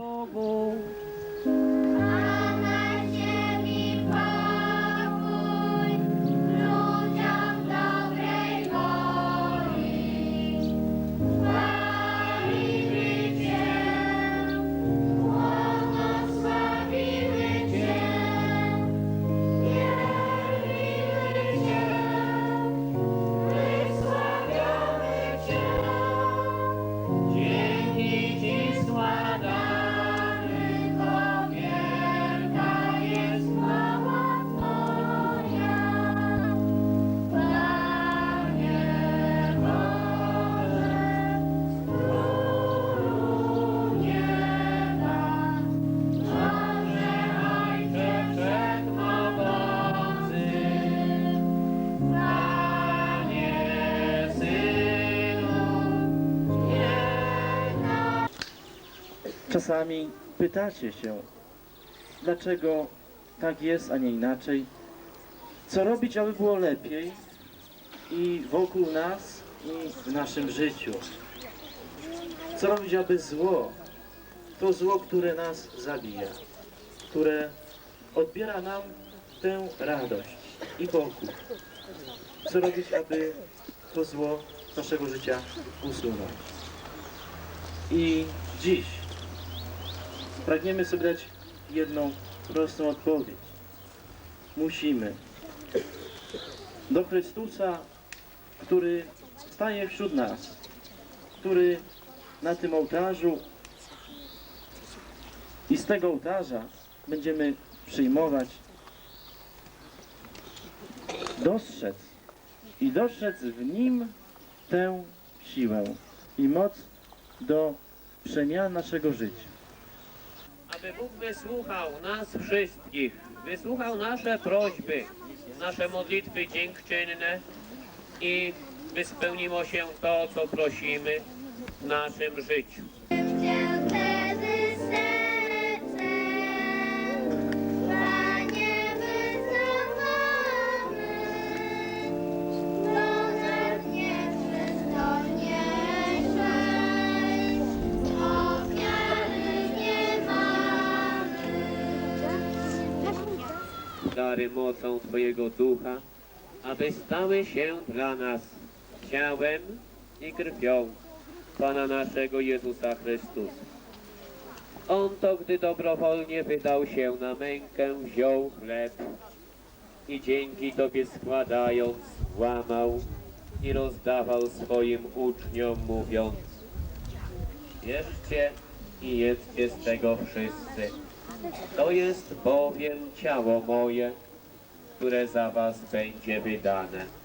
Togo. Czasami pytacie się, dlaczego tak jest, a nie inaczej? Co robić, aby było lepiej i wokół nas, i w naszym życiu? Co robić, aby zło, to zło, które nas zabija, które odbiera nam tę radość i pokój? Co robić, aby to zło naszego życia usunąć? I dziś pragniemy sobie dać jedną prostą odpowiedź. Musimy do Chrystusa, który staje wśród nas, który na tym ołtarzu i z tego ołtarza będziemy przyjmować, dostrzec i dostrzec w nim tę siłę i moc do przemian naszego życia. Aby Bóg wysłuchał nas wszystkich, wysłuchał nasze prośby, nasze modlitwy dziękczynne i by spełniło się to, co prosimy w naszym życiu. Dary mocą Twojego Ducha, aby stały się dla nas ciałem i krwią Pana naszego Jezusa Chrystusa. On to, gdy dobrowolnie wydał się na mękę, wziął chleb i dzięki Tobie składając, łamał i rozdawał swoim uczniom, mówiąc Bierzcie i jedzcie z tego wszyscy. To jest bowiem ciało moje, które za was będzie wydane.